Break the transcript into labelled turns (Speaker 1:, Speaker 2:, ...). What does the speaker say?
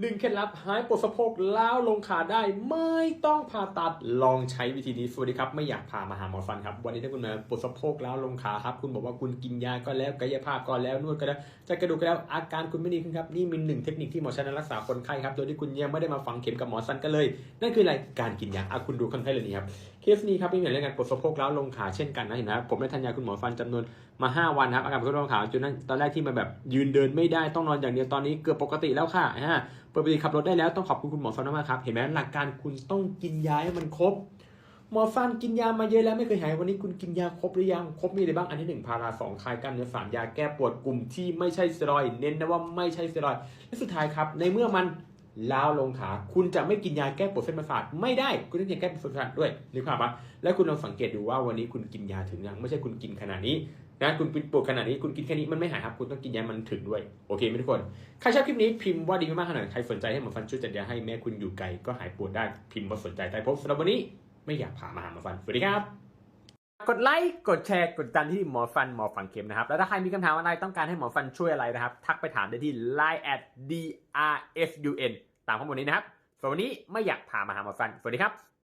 Speaker 1: หนึ่งเคล็ดลับหายปวดสะโพกล้าวลงขาได้ไม่ต้องผ่าตัดลองใช้วิธีนี้สวัสดีครับ ไม่อยากพามาหาหมอฟันครับ วันนี้ถ้าคุณมาปวดสะโพกล้าวลงขาครับ คุณบอกว่าคุณกินยาก็แล้วกายภาพก็แล้วนวดก็แล้วจะกระดูกก็แล้วอาการคุณไม่ดีขึ้นครับ นี่มีหนึ่งเทคนิคที่หมอชันรักษาคนไข้ครับโดยที่คุณยังไม่ได้มาฝังเข็มกับหมอสันกันเลย นั่นคืออะไรการกินยาอะคุณดูคนไข้เลยนี่ครับเคสนี้ครับเป็นอย่างเรื่องการปวดสะโพกล้าวลงขาเช่นกันนะเห็นไหมครับผมได้ทานยาคุณหมอฟันจำนวนมา 5 วันครับอาการปวดสะโพกล้วลงขาจนนั้นตอนแรกที่มาแบบยืนเดินไม่ได้ต้องนอนอย่างเดียวตอนนี้เกือบปกติแล้วค่ะฮะปกติขับรถได้แล้วต้องขอบคุณคุณหมอฟันมากครับ เห็นไหมหลักการคุณต้องกินยาให้มันครบ หมอฟันกินยามาเยอะแล้วไม่เคยหายวันนี้คุณกินยาครบหรือยังครบมีอะไรบ้างอันที่หนึ่งพาราสองคลายกล้ามเนื้อสามยาแก้ปวดกลุ่มที่ไม่ใช่สเตียรอยเน้นนะว่าไม่ใช่สเตียรอยและสุดท้ายครับ ในเมื่อมันล้าวลงขาคุณจะไม่กินยาแก้ปวดเส้นประสาทไม่ได้คุณต้องกินแก้ปวดเส้นประสาทด้วยนึกภาพปะและคุณลองสังเกตดูว่าวันนี้คุณกินยาถึงยังไม่ใช่คุณกินขนาดนี้ นะคุณปวดขนาดนี้คุณกินแค่นี้มันไม่หายครับ คุณต้องกินยามันถึงด้วย โอเคไหมทุกคน ใครชอบคลิปนี้พิมพ์ว่าดีมากๆขนาดใครสนใจให้หมอฟันช่วยจัดยาให้แม่คุณอยู่ไกลก็หายปวดได้พิมพ์ว่าสนใจใต้โพสต์สำหรับวันนี้ไม่อยากพามาหาหมอฟันสวัสดีครับกดไลค์ กดแชร์ กดติดที่หมอฟันหมอฟังเข็มนะครับ แล้วถ้าใครมีคำถามอะไรต้องการให้หมอฟันช่วยอะไรนะครับ ทักไปถามได้ที่ line at drfun ตามข้อมูลนี้นะครับสำหรับวันนี้ไม่อยากพามาหาหมอฟัน สวัสดีครับ